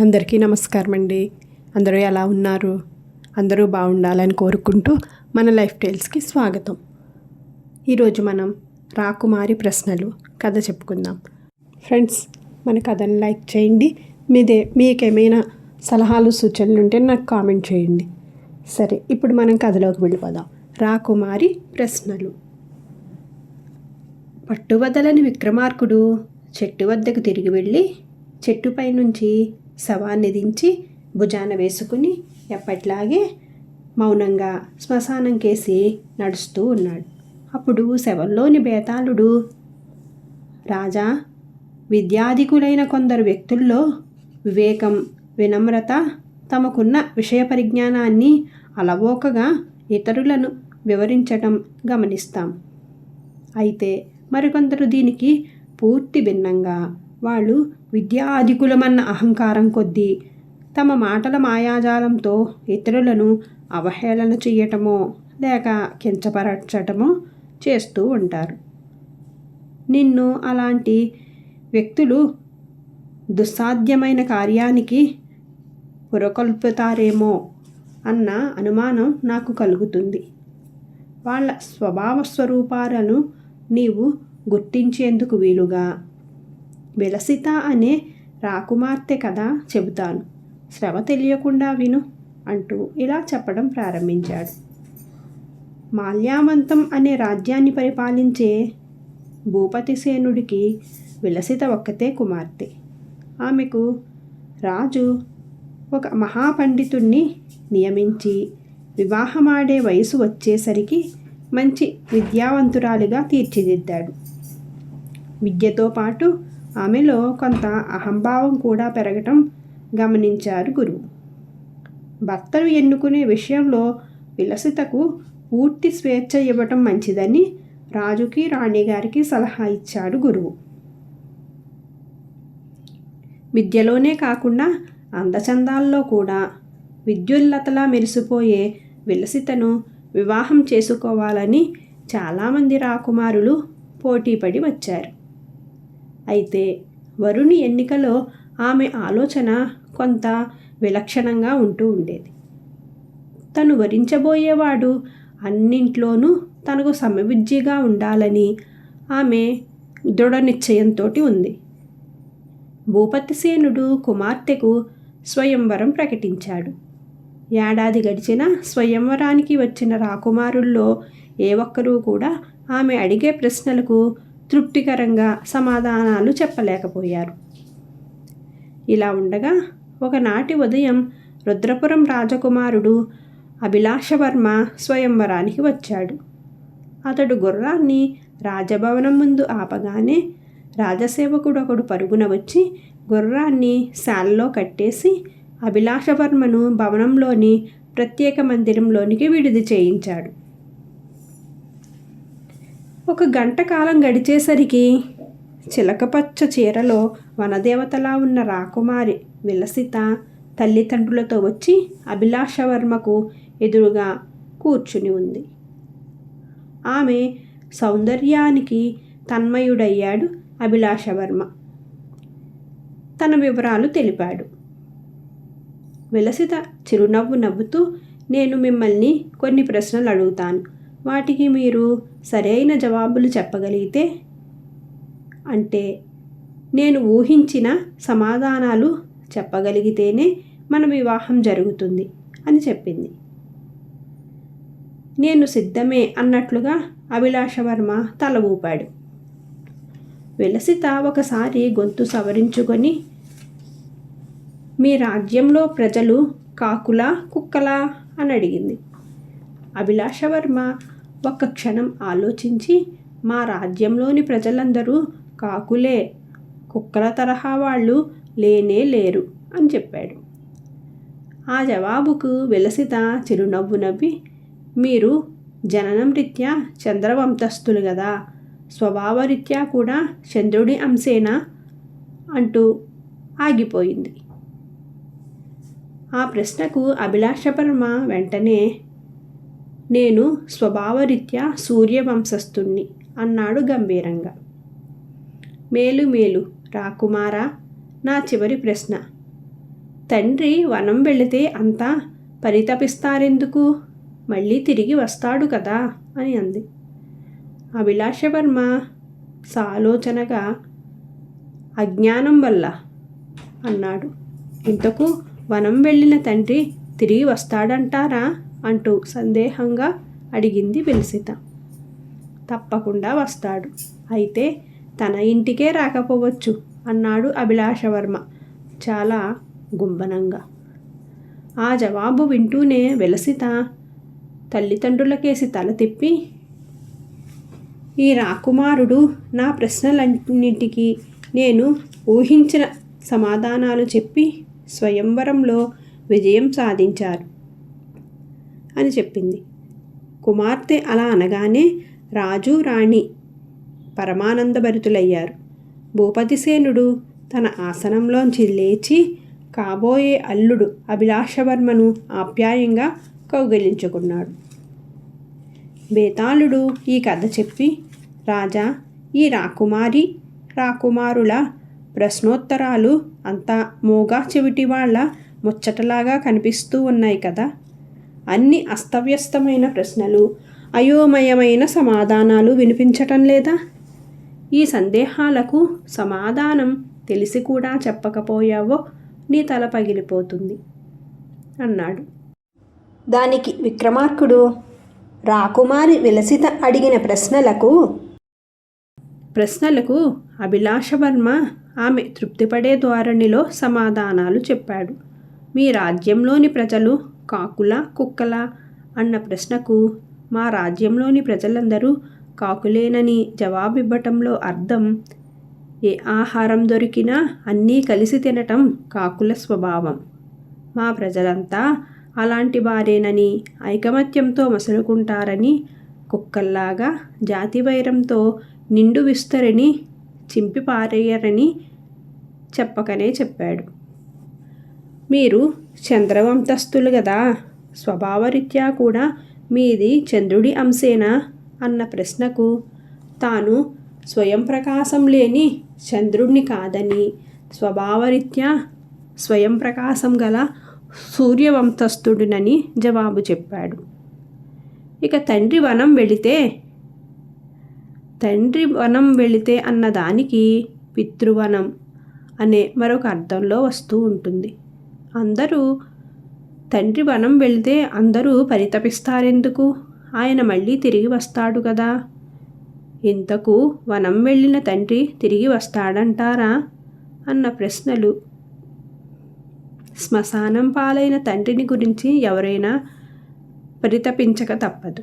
అందరికీ నమస్కారం అండి అందరూ ఎలా ఉన్నారు? అందరూ బాగుండాలని కోరుకుంటూ మన లైఫ్ టైల్స్కి స్వాగతం. ఈరోజు మనం రాకుమారి ప్రశ్నలు కథ చెప్పుకుందాం. ఫ్రెండ్స్ మన కథను లైక్ చేయండి. మీదే మీకేమైనా సలహాలు సూచనలు ఉంటే నాకు కామెంట్ చేయండి. సరే ఇప్పుడు మనం కథలోకి వెళ్ళిపోదాం. రాకుమారి ప్రశ్నలు. పట్టువదలని విక్రమార్కుడు చెట్టు వద్దకు తిరిగి వెళ్ళి చెట్టుపై నుంచి శవాన్ని దించి భుజాన వేసుకుని ఎప్పట్లాగే మౌనంగా శ్మశానం కేసి నడుస్తూ ఉన్నాడు. అప్పుడు శవంలోని బేతాళుడు రాజా విద్యాధికులైన కొందరు వ్యక్తుల్లో వివేకం వినమ్రత తమకున్న విషయ పరిజ్ఞానాన్ని అలవోకగా ఇతరులను వివరించటం గమనిస్తాం. అయితే మరికొందరు దీనికి పూర్తి భిన్నంగా వాళ్ళు విద్యాధికులమన్న అహంకారం కొద్దీ తమ మాటల మాయాజాలంతో ఇతరులను అవహేళన చేయటమో లేక కించపరచటమో చేస్తూ ఉంటారు. నిన్ను అలాంటి వ్యక్తులు దుస్సాధ్యమైన కార్యానికి పురకొల్పుతారేమో అన్న అనుమానం నాకు కలుగుతుంది. వాళ్ళ స్వభావ స్వరూపాలను నీవు గుర్తించేందుకు వీలుగా విలసిత అనే రాకుమార్తె కథ చెబుతాను. శ్రమ తెలియకుండా విను అంటూ ఇలా చెప్పడం ప్రారంభించాడు. మాల్యావంతం అనే రాజ్యాన్ని పరిపాలించే భూపతిసేనుడికి విలసిత ఒక్కతే కుమార్తె. ఆమెకు రాజు ఒక మహాపండితుణ్ణి నియమించి వివాహమాడే వయసు వచ్చేసరికి మంచి విద్యావంతురాలుగా తీర్చిదిద్దాడు. విద్యతో పాటు ఆమెలో కొంత అహంభావం కూడా పెరగటం గమనించారు గురువు. భర్తను ఎన్నుకునే విషయంలో విలసితకు పూర్తి స్వేచ్ఛ ఇవ్వటం మంచిదని రాజుకి రాణిగారికి సలహా ఇచ్చాడు గురువు. విద్యలోనే కాకుండా అందచందాల్లో కూడా విద్యుల్లతలా మెరిసిపోయే విలసితను వివాహం చేసుకోవాలని చాలామంది రాకుమారులు పోటీపడి వచ్చారు. అయితే వరుణి ఎన్నికలో ఆమె ఆలోచన కొంత విలక్షణంగా ఉంటూ ఉండేది. తను వరించబోయేవాడు అన్నింట్లోనూ తనకు సమవిద్యగా ఉండాలని ఆమె దృఢ నిశ్చయంతో ఉంది భూపతిసేనుడు కుమార్తెకు స్వయంవరం ప్రకటించాడు. ఏడాది గడిచిన స్వయంవరానికి వచ్చిన రాకుమారుల్లో ఏ ఒక్కరూ కూడా ఆమె అడిగే ప్రశ్నలకు తృప్తికరంగా సమాధానాలు చెప్పలేకపోయారు. ఇలా ఉండగా ఒకనాటి ఉదయం రుద్రపురం రాజకుమారుడు అభిలాషవర్మ స్వయంవరానికి వచ్చాడు. అతడు గుర్రాన్ని రాజభవనం ముందు ఆపగానే రాజసేవకుడు ఒకడు పరుగున వచ్చి గుర్రాన్ని శాలలో కట్టేసి అభిలాషవర్మను భవనంలోని ప్రత్యేక మందిరంలోనికి విడిది చేయించాడు. ఒక గంట కాలం గడిచేసరికి చిలకపచ్చ చీరలో వనదేవతలా ఉన్న రాకుమారి విలసిత తల్లిదండ్రులతో వచ్చి అభిలాషవర్మకు ఎదురుగా కూర్చుని ఉంది. ఆమె సౌందర్యానికి తన్మయుడయ్యాడు అభిలాషవర్మ. తన వివరాలు తెలిపాడు. విలసిత చిరునవ్వు నవ్వుతూ నేను మిమ్మల్ని కొన్ని ప్రశ్నలు అడుగుతాను. వాటికి మీరు సరైన జవాబులు చెప్పగలిగితే? అంటే నేను ఊహించిన సమాధానాలు చెప్పగలిగితేనే మన వివాహం జరుగుతుంది అని చెప్పింది. నేను సిద్ధమే అన్నట్లుగా అభిలాషవర్మ తల ఊపాడు. విలసిత ఒకసారి గొంతు సవరించుకొని మీ రాజ్యంలో ప్రజలు కాకులా కుక్కలా? అని అడిగింది. అభిలాషవర్మ ఒక్క క్షణం ఆలోచించి మా రాజ్యంలోని ప్రజలందరూ కాకులే కుక్కల తరహా వాళ్ళు లేనే లేరు అని చెప్పాడు. ఆ జవాబుకు విలసిత చిరునవ్వు నవ్వి మీరు జననం రీత్యా చంద్రవంతస్తులు కదా స్వభావరీత్యా కూడా చంద్రుడి అంశేనా? అంటూ ఆగిపోయింది. ఆ ప్రశ్నకు అభిలాషపరమ వెంటనే నేను స్వభావరీత్యా సూర్యవంశస్థుణ్ణి అన్నాడు గంభీరంగా. మేలు మేలు రాకుమారా నా చివరి ప్రశ్న. తండ్రి వనం వెళితే అంతా పరితపిస్తారెందుకు? మళ్ళీ తిరిగి వస్తాడు కదా? అని అంది. అభిలాషవర్మ సాలోచనగా అజ్ఞానం వల్ల అన్నాడు. ఇంతకు వనం వెళ్ళిన తండ్రి తిరిగి వస్తాడంటారా? అంటూ సందేహంగా అడిగింది వెలిసిత. తప్పకుండా వస్తాడు. అయితే తన ఇంటికే రాకపోవచ్చు అన్నాడు అభిలాషవర్మ చాలా గుంబనంగా ఆ జవాబు వింటూనే వెలసిత తల్లిదండ్రులకేసి తల తిప్పి ఈ రాకుమారుడు నా ప్రశ్నలన్నింటికి నేను ఊహించిన సమాధానాలు చెప్పి స్వయంవరంలో విజయం సాధించారు. అని చెప్పింది. కుమార్తె అలా అనగానే రాజు రాణి పరమానందభరితులయ్యారు. భూపతిసేనుడు తన ఆసనంలోంచి లేచి కాబోయే అల్లుడు అభిలాషవర్మను ఆప్యాయంగా కౌగిలించుకున్నాడు. బేతాళుడు ఈ కథ చెప్పి రాజా ఈ రాకుమారి రాకుమారుల ప్రశ్నోత్తరాలు అంతా మూగా చెవిటి వాళ్ళ ముచ్చటలాగా కనిపిస్తూ ఉన్నాయి కదా. అన్ని అస్తవ్యస్తమైన ప్రశ్నలు అయోమయమైన సమాధానాలు వినిపించటం లేదా? ఈ సందేహాలకు సమాధానం తెలిసి కూడా చెప్పకపోయావో నీ తల పగిలిపోతుంది అన్నాడు. దానికి విక్రమార్కుడు రాకుమారి విలసిత అడిగిన ప్రశ్నలకు? ప్రశ్నలకు అభిలాషవర్మ ఆమె తృప్తిపడే ధోరణిలో సమాధానాలు చెప్పాడు. మీ రాజ్యంలోని ప్రజలు కాకుల కుక్కల అన్న ప్రశ్నకు మా రాజ్యంలోని ప్రజలందరూ కాకులేనని జవాబివ్వటంలో అర్థం. ఏ ఆహారం దొరికినా అన్నీ కలిసి తినటం కాకుల స్వభావం. మా ప్రజలంతా అలాంటి వారేనని ఐకమత్యంతో మసలుకుంటారని కుక్కల్లాగా జాతి వైరంతో నిండు విస్తరిని చింపి పారేయరని చెప్పకనే చెప్పాడు. మీరు చంద్రవంతస్తులు కదా స్వభావరీత్యా కూడా మీది చంద్రుడి అంశేనా? అన్న ప్రశ్నకు. తాను స్వయం ప్రకాశం లేని చంద్రుడిని కాదని. స్వభావరీత్యా స్వయం ప్రకాశం గల సూర్యవంతస్తుడినని జవాబు చెప్పాడు. ఇక తండ్రి వనం వెళితే తండ్రి వనం వెళితే అన్నదానికి పితృవనం అనే మరొక అర్థంలో వస్తూ ఉంటుంది. అందరూ తండ్రి వనం వెళితే అందరూ పరితపిస్తారెందుకు? ఆయన మళ్ళీ తిరిగి వస్తాడు కదా ఇంతకు వనం వెళ్ళిన తండ్రి తిరిగి వస్తాడంటారా? అన్న ప్రశ్నలు. శ్మశానం పాలైన తండ్రిని గురించి ఎవరైనా పరితపించక తప్పదు.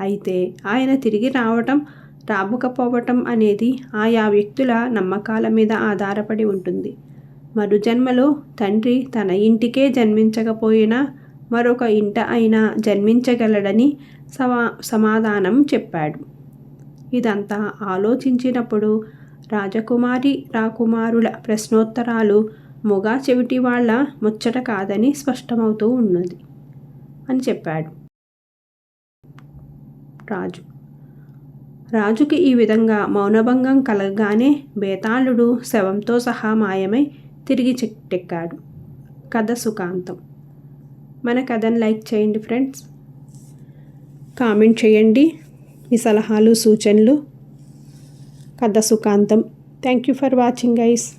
అయితే ఆయన తిరిగి రావటం రాబకపోవటం అనేది ఆయా వ్యక్తుల నమ్మకాల మీద ఆధారపడి ఉంటుంది. మరుజన్మలో తండ్రి తన ఇంటికే జన్మించకపోయినా మరొక ఇంట అయినా జన్మించగలడని సమా సమాధానం చెప్పాడు. ఇదంతా ఆలోచించినప్పుడు రాజకుమారి రాకుమారుల ప్రశ్నోత్తరాలు మొగా చెవిటి వాళ్ళ ముచ్చట కాదని స్పష్టమవుతూ ఉన్నది అని చెప్పాడు. రాజు. రాజుకి ఈ విధంగా మౌనభంగం కలగగానే బేతాళుడు శవంతో సహా మాయమై తిరిగి చెట్టెక్కాడు కథ సుఖాంతం. మన కథను లైక్ చేయండి ఫ్రెండ్స్. కామెంట్ చేయండి. మీ సలహాలు సూచనలు. కథ సుఖాంతం. Thank you for watching guys.